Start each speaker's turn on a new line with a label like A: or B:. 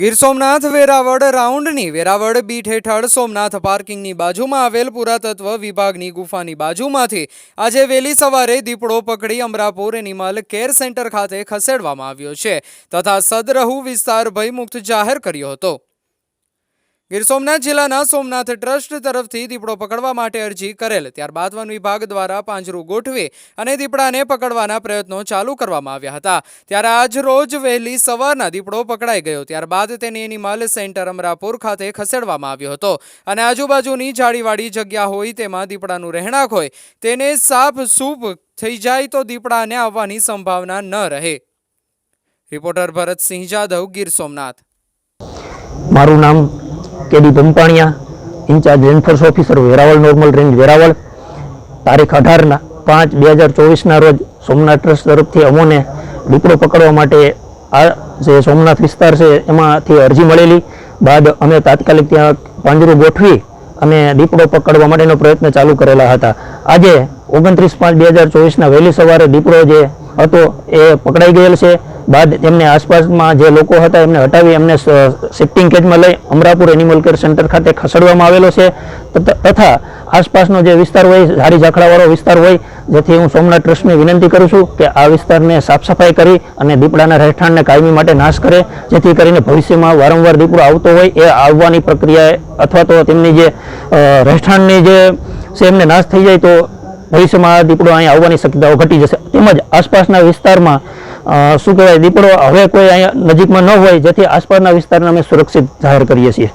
A: ગીર સોમનાથ વેરાવળ રાઉન્ડની વેરાવળ બીટ હેઠળ સોમનાથ પાર્કિંગની બાજુમાં આવેલ પુરાતત્વ વિભાગની ગુફાની બાજુમાંથી આજે વહેલી સવારે દીપડો પકડી અમરાપુર એનિમલ કેર સેન્ટર ખાતે ખસેડવામાં આવ્યો છે તથા સદરહુ વિસ્તાર ભયમુક્ત જાહેર કર્યો હતો. ગીર સોમનાથ જિલ્લાના સોમનાથ ટ્રસ્ટ તરફથી દીપડો પકડવા માટે અરજી કરેલ. ત્યારબાદ વન વિભાગ દ્વારા પાંજરું ગોઠવી અને દીપડાને પકડવાના પ્રયત્નો ચાલુ કરવામાં આવ્યા હતા. ત્યારે આજ રોજ વહેલી સવારના દીપડો પકડાઈ ગયો. ત્યારબાદ તેને એનિમલ સેન્ટર અમરાપુર ખાતે ખસેડવામાં આવ્યો હતો. અને આજુબાજુની જાળીવાળી જગ્યા હોય તેમાં દીપડાનું રહેણાંક હોય, તેને સાફ સૂપ થઈ જાય તો દીપડાને આવવાની સંભાવના ન રહે. રિપોર્ટર ભરતસિંહ જાધવ, ગીર સોમનાથ.
B: મારું નામ KD Pampaniya in charge enforce officer Veraval normal range Veraval. તારીખ અઢારના પાંચ બે હજાર ચોવીસના રોજ સોમનાથ ટ્રસ્ટ તરફથી અમોને દીપડો પકડવા માટે આ જે સોમનાથ વિસ્તાર છે એમાંથી અરજી મળેલી. બાદ અમે તાત્કાલિક ત્યાં પાંજરું ગોઠવી અને દીપડો પકડવા માટેનો પ્રયત્ન ચાલુ કરેલા હતા. આજે ઓગણત્રીસ પાંચ બે હજાર ચોવીસના વહેલી સવારે દીપડો જે હતો એ પકડાઈ ગયેલ છે. બાદ તેમને આસપાસમાં જે લોકો હતા એમને હટાવી એમને શિફ્ટિંગ કેજમાં લઈ અમરાપુર એનિમલ કેર સેન્ટર ખાતે ખસેડવામાં આવેલો છે. તથ- આસપાસનો જે વિસ્તાર હોય ઝાડી ઝાખડાવાળો વિસ્તાર હોય, જેથી હું સોમનાથ ટ્રસ્ટને વિનંતી કરું છું કે આ વિસ્તારને સાફ સફાઈ કરી અને દીપડાના રહેઠાણને કાયમી માટે નાશ કરે, જેથી કરીને ભવિષ્યમાં વારંવાર દીપડો આવતો હોય, એ આવવાની પ્રક્રિયા અથવા તો તેમની જે રહેઠાણની જે છે એમને નાશ થઈ જાય તો ભવિષ્યમાં આ દીપડો અહીં આવવાની શક્યતાઓ ઘટી જશે. તેમજ આસપાસના વિસ્તારમાં શું કહેવાય, દીપડો હવે કોઈ અહીંયા નજીકમાં ન હોય, જેથી આસપાસના વિસ્તારને અમે સુરક્ષિત જાહેર કરીએ છીએ.